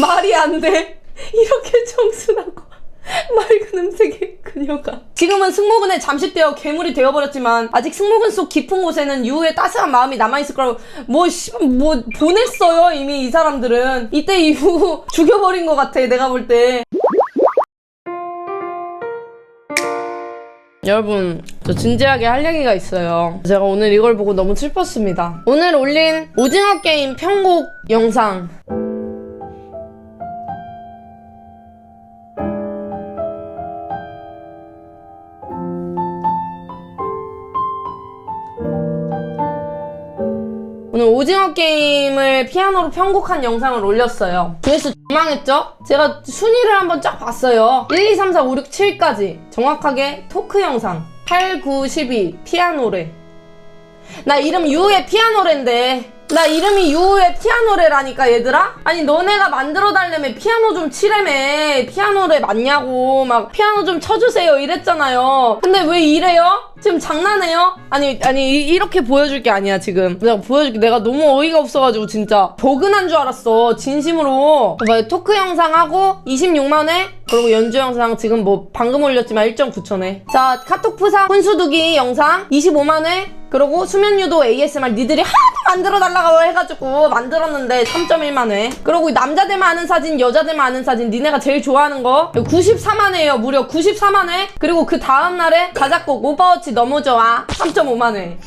말이 안 돼. 이렇게 청순하고 맑은 음색의 그녀가. 지금은 승모근에 잠식되어 괴물이 되어버렸지만 아직 승모근 속 깊은 곳에는 유우의 따스한 마음이 남아있을 거라고 뭐, 씨, 뭐 보냈어요 이미 이 사람들은. 이때 이후 죽여버린 것 같아 내가 볼 때. 여러분, 저 진지하게 할 얘기가 있어요. 제가 오늘 이걸 보고 너무 슬펐습니다. 오늘 올린 오징어 게임 편곡 영상. 오징어 게임을 피아노로 편곡한 영상을 올렸어요. 그래서 망했죠? 제가 순위를 한번 쫙 봤어요. 1, 2, 3, 4, 5, 6, 7까지. 정확하게 토크 영상. 8, 9, 12 피아노래. 나 이름 유우의 피아노래인데 나 이름이 유우의 피아노래라니까 얘들아? 아니 너네가 만들어 달래며 피아노 좀 치래매. 피아노래 맞냐고. 막 피아노 좀 쳐주세요. 이랬잖아요. 근데 왜 이래요? 지금 장난해요? 아니 아니 이- 이렇게 보여줄 게 아니야 지금. 내가 보여줄게. 내가 너무 어이가 없어가지고 진짜. 버그난 줄 알았어. 진심으로. 뭐 토크 영상 하고 26만회 그리고 연주 영상 지금 뭐 방금 올렸지만 1.9천회 자 카톡 푸사 훈수두기 영상 25만회 그리고 수면 유도 ASMR 니들이 하도 만들어 달라고 해가지고 만들었는데 3.1만 회. 그리고 남자들만 아는 사진, 여자들만 아는 사진, 니네가 제일 좋아하는 거 94만 회예요. 무려 94만 회. 그리고 그 다음 날에 자작곡 오버워치 좋아 3.5만 회.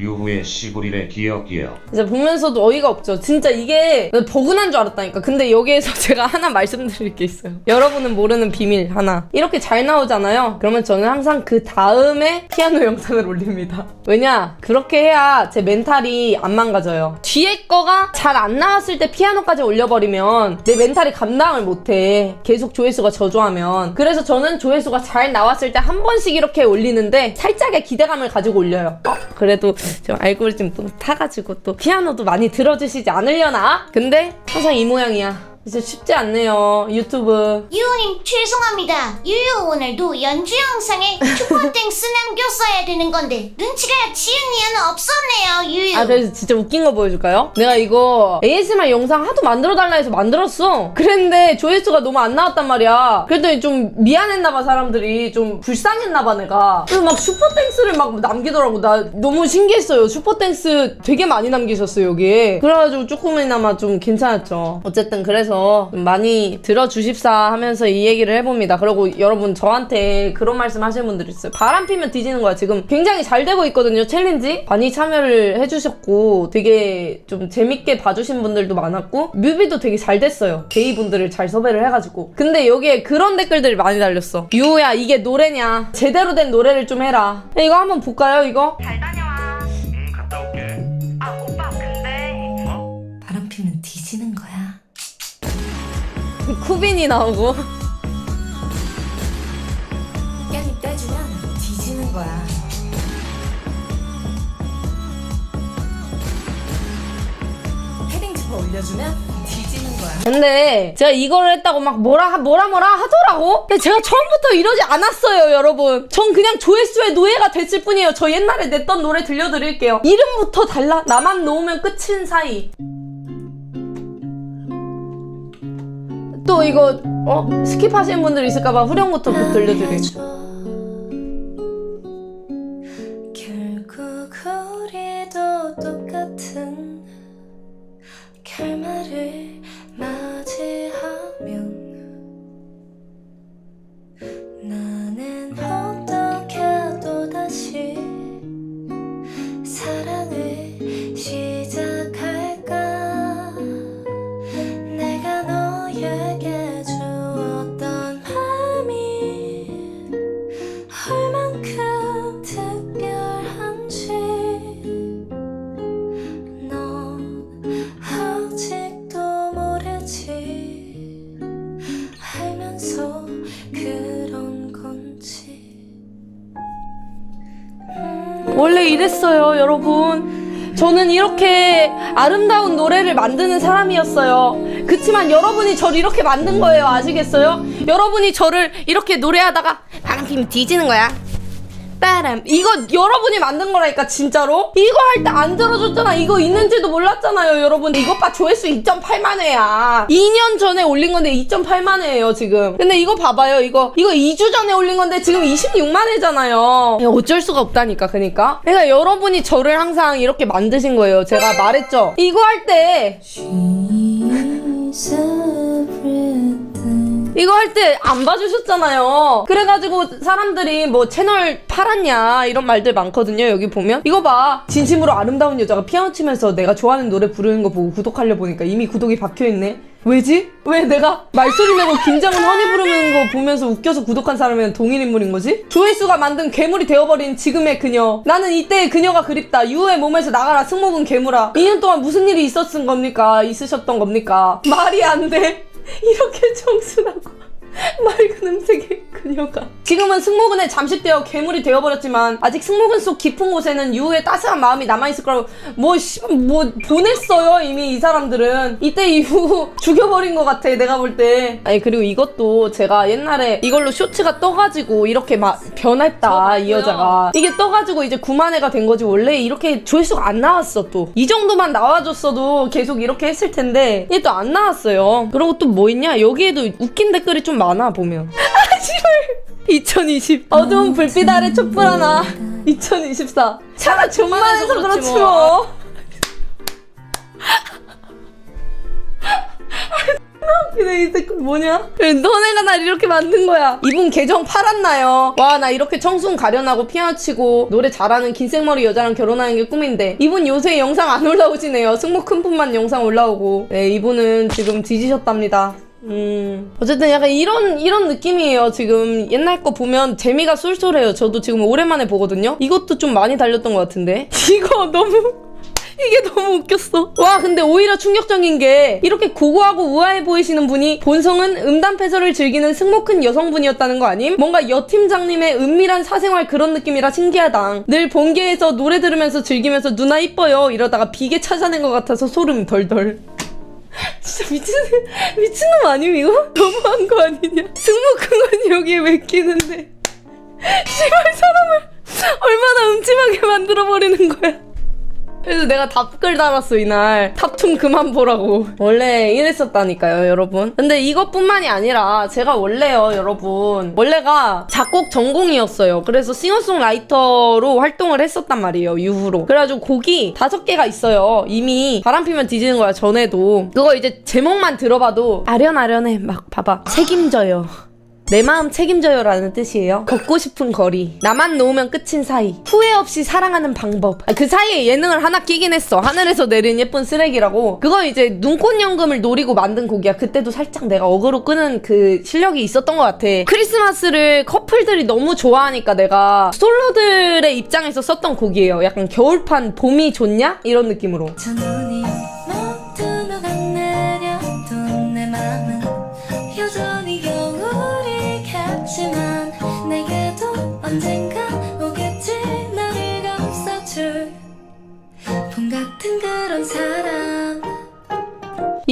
유후의 시구리의 기억이요. 이제 보면서도 어이가 없죠. 진짜 이게 버그난 줄 알았다니까. 근데 여기에서 제가 하나 말씀드릴 게 있어요. 여러분은 모르는 비밀 하나. 이렇게 잘 나오잖아요. 그러면 저는 항상 그 다음에 피아노 영상을 올립니다. 왜냐? 그렇게 해야 제 멘탈이 안 망가져요. 뒤에 거가 잘 안 나왔을 때 피아노까지 올려버리면 내 멘탈이 감당을 못해. 계속 조회수가 저조하면. 그래서 저는 조회수가 잘 나왔을 때 한 번씩 이렇게 올리는데 살짝의 기대감을 가지고 올려요. 어, 그래도 좀 알고리즘 또 타가지고 또 피아노도 많이 들어주시지 않으려나? 근데 항상 이 모양이야. 진짜 쉽지 않네요. 유튜브. 유우님 죄송합니다. 유유 오늘도 연주 영상에 슈퍼땡스 남겼어야 되는 건데 눈치가 지은 이유는 없었네요. 유유. 아, 그래서 진짜 웃긴 거 보여줄까요? 내가 이거 ASMR 영상 하도 만들어달라 해서 만들었어. 그랬는데 조회수가 너무 안 나왔단 말이야. 그랬더니 좀 미안했나봐, 사람들이. 좀 불쌍했나봐, 내가. 그래서 막 슈퍼땡스를 막 남기더라고. 나 너무 신기했어요. 슈퍼땡스 되게 많이 남기셨어요, 여기에. 그래가지고 조금이나마 좀 괜찮았죠. 어쨌든 그래서 좀 많이 들어주십사 하면서 이 얘기를 해봅니다. 그리고 여러분 저한테 그런 말씀 하시는 분들 있어요. 바람 피면 뒤지는 거야. 지금 굉장히 잘 되고 있거든요. 챌린지. 많이 참여를 해주셨고 되게 좀 재밌게 봐주신 분들도 많았고 뮤비도 되게 잘 됐어요. 게이 분들을 잘 섭외를 해가지고. 근데 여기에 그런 댓글들이 많이 달렸어. 유우야 이게 노래냐. 제대로 된 노래를 좀 해라. 이거 한번 볼까요 이거? 잘 다녀와. 응, 갔다 올게. 아, 오빠, 근데. 바람 피면 뒤지는 거야. 쿠빈이 나오고. 깻잎 떼주면 뒤지는 거야. 헤딩 지퍼 올려주면 뒤지는 거야. 근데 제가 이걸 했다고 막 뭐라 뭐라 뭐라 하더라고. 근데 제가 처음부터 이러지 않았어요, 여러분. 전 그냥 조회수의 노예가 됐을 뿐이에요. 저 옛날에 냈던 노래 들려드릴게요. 이름부터 달라. 나만 놓으면 끝인 사이. 또 이거 어 스킵하시는 분들 있을까봐 후렴부터 못 들려드릴게 이랬어요, 여러분. 저는 이렇게 아름다운 노래를 만드는 사람이었어요. 그치만 여러분이 저를 이렇게 만든 거예요. 아시겠어요? 여러분이 저를 이렇게 노래하다가 바람 피면 뒤지는 거야. 빠람 이거 여러분이 만든 거라니까 진짜로? 이거 할 때 안 들어줬잖아. 이거 있는지도 몰랐잖아요 여러분. 이것 봐 조회수 2.8만 회야. 2년 전에 올린 건데 2.8만 회예요 지금. 근데 이거 봐봐요 이거. 이거 2주 전에 올린 건데 지금 26만 회잖아요. 야, 어쩔 수가 없다니까 그러니까. 그러니까 여러분이 저를 항상 이렇게 만드신 거예요. 제가 말했죠? 이거 할때 이거 할 때 안 봐주셨잖아요. 그래가지고 사람들이 뭐 채널 팔았냐 이런 말들 많거든요. 여기 보면 이거 봐 진심으로 아름다운 여자가 피아노 치면서 내가 좋아하는 노래 부르는 거 보고 구독하려 보니까 이미 구독이 박혀 있네. 왜지? 왜 내가 말소리 내고 김장훈 허니 부르는 거 보면서 웃겨서 구독한 사람이랑 동일 인물인 거지? 조회수가 만든 괴물이 되어버린 지금의 그녀. 나는 이때의 그녀가 그립다. 유의 몸에서 나가라. 승모근 괴물아. 2년 동안 무슨 일이 있었은 겁니까? 있으셨던 겁니까? 말이 안 돼. 이렇게 청순하고 맑은 음색의 그녀가. 지금은 승모근에 잠식되어 괴물이 되어버렸지만 아직 승모근 속 깊은 곳에는 유의 따스한 마음이 남아있을 거라고 뭐, 씨, 뭐 보냈어요 이미 이 사람들은. 이때 이후 죽여버린 것 같아 내가 볼 때. 아니 그리고 이것도 제가 옛날에 이걸로 쇼츠가 떠가지고 이렇게 막 변했다 이 여자가. 이게 떠가지고 이제 9만 회가 된 거지. 원래 이렇게 조회수가 안 나왔어 또. 이 정도만 나와줬어도 계속 이렇게 했을 텐데 이게 또 안 나왔어요. 그리고 또 뭐 있냐? 여기에도 웃긴 댓글이 좀 많아 보면 아 씨발 2020 어두운 불빛 아래 촛불 하나 2024 차가 존만해서 그렇지 뭐 근데 이 댓글 뭐냐? 왜 너네가 날 이렇게 만든 거야? 이분 계정 팔았나요? 와 나 이렇게 청순 가련하고 피아노 치고 노래 잘하는 긴 생머리 여자랑 결혼하는 게 꿈인데 이분 요새 영상 안 올라오시네요. 승모 큰 품만 영상 올라오고 네 이분은 지금 뒤지셨답니다. 음 어쨌든 약간 이런 이런 느낌이에요 지금 옛날 거 보면 재미가 쏠쏠해요 저도 지금 오랜만에 보거든요 이것도 좀 많이 달렸던 것 같은데 이거 너무 이게 너무 웃겼어. 와, 근데 오히려 충격적인 게 이렇게 고고하고 우아해 보이시는 분이 본성은 음담패설을 즐기는 승모 큰 여성분이었다는 거 아님? 뭔가 여팀장님의 은밀한 사생활 그런 느낌이라 신기하당. 늘 본계에서 노래 들으면서 즐기면서 누나 이뻐요 이러다가 비계 찾아낸 것 같아서 소름 덜덜. 진짜 미친 미친놈 아님 이거? 너무한 거 아니냐? 승모 큰건 여기에 왜 끼는데? 씨발 사람을 얼마나 음침하게 만들어 버리는 거야? 그래서 내가 답글 달았어 이날. 탑툰 그만 보라고. 원래 이랬었다니까요 여러분. 근데 이것뿐만이 아니라 제가 원래요 여러분. 원래가 작곡 전공이었어요. 그래서 싱어송라이터로 활동을 했었단 말이에요 이후로. 그래가지고 곡이 다섯 개가 있어요. 이미 바람피면 뒤지는 거야 전에도. 그거 이제 제목만 들어봐도 아련아련해. 막 봐봐. 책임져요 내 마음 책임져요라는 뜻이에요. 걷고 싶은 거리. 나만 놓으면 끝인 사이. 후회 없이 사랑하는 방법. 아, 그 사이에 예능을 하나 끼긴 했어. 하늘에서 내린 예쁜 쓰레기라고. 그건 이제 눈꽃 연금을 노리고 만든 곡이야. 그때도 살짝 내가 어그로 끄는 그 실력이 있었던 것 같아. 크리스마스를 커플들이 너무 좋아하니까 내가 솔로들의 입장에서 썼던 곡이에요. 약간 겨울판 봄이 좋냐? 이런 느낌으로.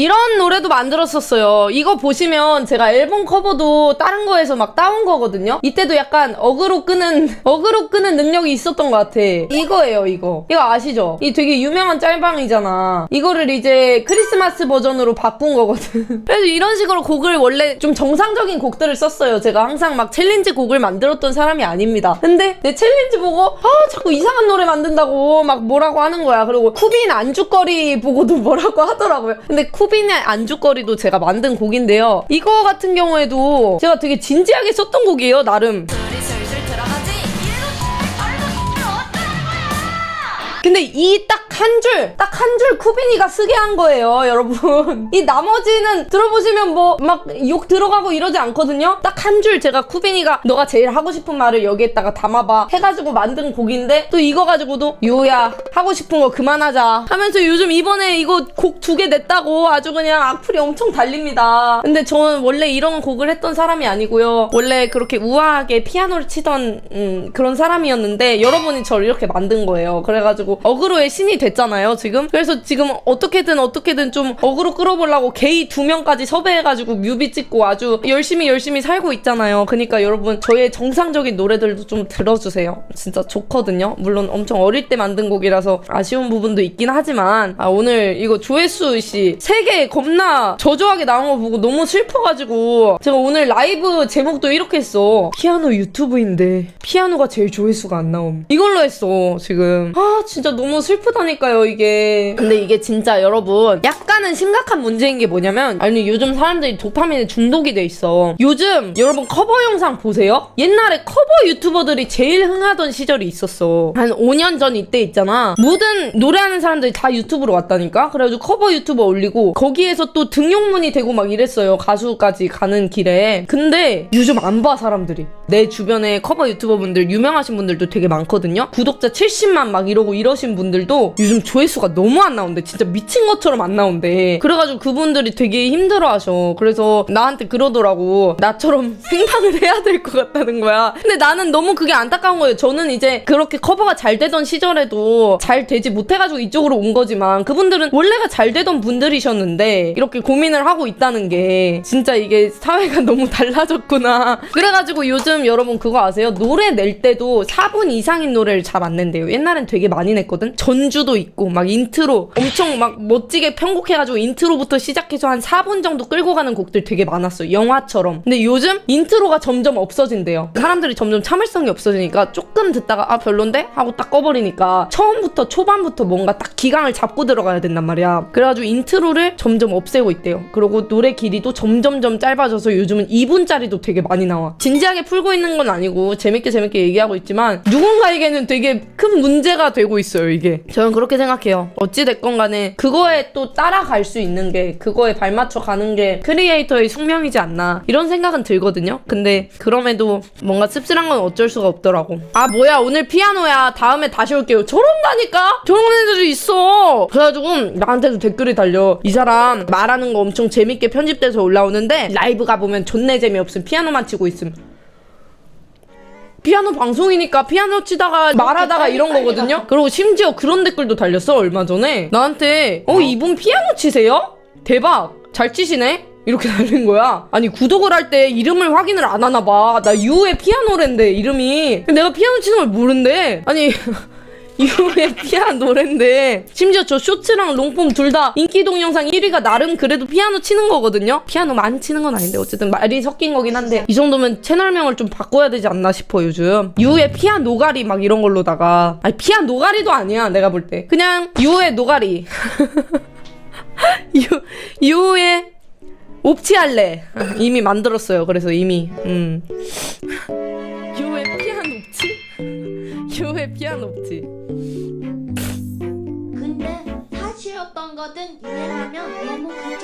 이런 노래도 만들었었어요. 이거 보시면 제가 앨범 커버도 다른 거에서 막 따온 거거든요. 이때도 약간 어그로 끄는 어그로 끄는 능력이 있었던 것 같아. 이거예요, 이거. 이거 아시죠? 이 되게 유명한 짤방이잖아. 이거를 이제 크리스마스 버전으로 바꾼 거거든. 그래서 이런 식으로 곡을 원래 좀 정상적인 곡들을 썼어요. 제가 항상 막 챌린지 곡을 만들었던 사람이 아닙니다. 근데 내 챌린지 보고 아 자꾸 이상한 노래 만든다고 막 뭐라고 하는 거야. 그리고 쿠빈 안주거리 보고도 뭐라고 하더라고요. 근데 쿠빈 의 안주거리도 제가 만든 곡인데요. 이거 같은 경우에도 제가 되게 진지하게 썼던 곡이에요, 나름. 근데 이 딱 한 줄, 딱 한 줄 쿠빈이가 쓰게 한 거예요, 여러분. 이 나머지는 들어보시면 뭐 막 욕 들어가고 이러지 않거든요? 딱 한 줄 제가 쿠빈이가 너가 제일 하고 싶은 말을 여기에다가 담아봐 해가지고 만든 곡인데 또 이거 가지고도 유야 하고 싶은 거 그만하자 하면서 요즘 이번에 이거 곡 두 개 냈다고 아주 그냥 악플이 엄청 달립니다. 근데 저는 원래 이런 곡을 했던 사람이 아니고요. 원래 그렇게 우아하게 피아노를 치던 음, 그런 사람이었는데 여러분이 저를 이렇게 만든 거예요. 그래가지고 또 어그로의 신이 됐잖아요 지금. 그래서 지금 어떻게든 어떻게든 좀 어그로 끌어보려고 게이 두 명까지 섭외해가지고 뮤비 찍고 아주 열심히 열심히 살고 있잖아요. 그러니까 여러분 저의 정상적인 노래들도 좀 들어주세요. 진짜 좋거든요. 물론 엄청 어릴 때 만든 곡이라서 아쉬운 부분도 있긴 하지만 아 오늘 이거 조회수 씨 세개 겁나 저조하게 나온 거 보고 너무 슬퍼가지고 제가 오늘 라이브 제목도 이렇게 했어. 피아노 유튜브인데 피아노가 제일 조회수가 안 나옴. 이걸로 했어 지금. 아 진짜 너무 슬프다니까요 이게. 근데 이게 진짜 여러분 약간은 심각한 문제인 게 뭐냐면 아니 요즘 사람들이 도파민에 중독이 돼 있어. 요즘 여러분 커버 영상 보세요? 옛날에 커버 유튜버들이 제일 흥하던 시절이 있었어. 한 5년 전 이때 있잖아. 모든 노래하는 사람들이 다 유튜브로 왔다니까? 그래가지고 커버 유튜버 올리고 거기에서 또 등용문이 되고 막 이랬어요 가수까지 가는 길에. 근데 요즘 안 봐 사람들이. 내 주변에 커버 유튜버 분들 유명하신 분들도 되게 많거든요? 구독자 70만 막 이러고 이러 신 분들도 요즘 조회수가 너무 안 나온대. 진짜 미친 것처럼 안 나온대. 그래가지고 그분들이 되게 힘들어하셔. 그래서 나한테 그러더라고. 나처럼 생방을 해야 될 것 같다는 거야. 근데 나는 너무 그게 안타까운 거예요. 저는 이제 그렇게 커버가 잘 되던 시절에도 잘 되지 못해가지고 이쪽으로 온 거지만 그분들은 원래가 잘 되던 분들이셨는데 이렇게 고민을 하고 있다는 게 진짜 이게 사회가 너무 달라졌구나. 그래가지고 요즘 여러분 그거 아세요? 노래 낼 때도 4분 이상인 노래를 잘 안 낸대요. 옛날엔 되게 많이 냈거든? 전주도 있고 막 인트로 엄청 막 멋지게 편곡해가지고 인트로부터 시작해서 한 4분 정도 끌고 가는 곡들 되게 많았어요. 영화처럼. 근데 요즘 인트로가 점점 없어진대요. 사람들이 점점 참을성이 없어지니까 조금 듣다가 아 별론데? 하고 딱 꺼버리니까 처음부터 초반부터 뭔가 딱 기강을 잡고 들어가야 된단 말이야. 그래가지고 인트로를 점점 없애고 있대요. 그리고 노래 길이도 점점점 짧아져서 요즘은 2분짜리도 되게 많이 나와. 진지하게 풀고 있는 건 아니고 재밌게 재밌게 얘기하고 있지만 누군가에게는 되게 큰 문제가 되고 있어 요 이게. 저는 그렇게 생각해요. 어찌됐건 간에 그거에 또 따라갈 수 있는 게 그거에 발맞춰 가는 게 크리에이터의 숙명이지 않나 이런 생각은 들거든요. 근데 그럼에도 뭔가 씁쓸한 건 어쩔 수가 없더라고. 아 뭐야 오늘 피아노야. 다음에 다시 올게요. 저런다니까? 저런 애들이 있어. 그래가지고 나한테도 댓글이 달려. 이 사람 말하는 거 엄청 재밌게 편집돼서 올라오는데 라이브 가 보면 존내 재미없음. 피아노만 치고 있음 피아노 방송이니까 피아노 치다가 말하다가 이런 거거든요. 그리고 심지어 그런 댓글도 달렸어 얼마 전에 나한테 어 이분 피아노 치세요? 대박 잘 치시네. 이렇게 달린 거야. 아니 구독을 할 때 이름을 확인을 안 하나 봐. 나 유의 피아노랜데 이름이. 내가 피아노 치는 걸 모른대. 아니 유의 피아노랜데 심지어 저 쇼츠랑 롱폼 둘 다 인기 동영상 1위가 나름 그래도 피아노 치는 거거든요. 피아노 많이 치는 건 아닌데 어쨌든 말이 섞인 거긴 한데 이 정도면 채널명을 좀 바꿔야 되지 않나 싶어 요즘. 유의 피아 노가리 막 이런 걸로다가 아니 피아 노가리도 아니야 내가 볼 때 그냥 유의 노가리. 유 유의 옵치할래 이미 만들었어요. 그래서 이미 음. 유의 피아노 옵치? 유의 피아노 옵치. 거든 이래라면 너무 그쪽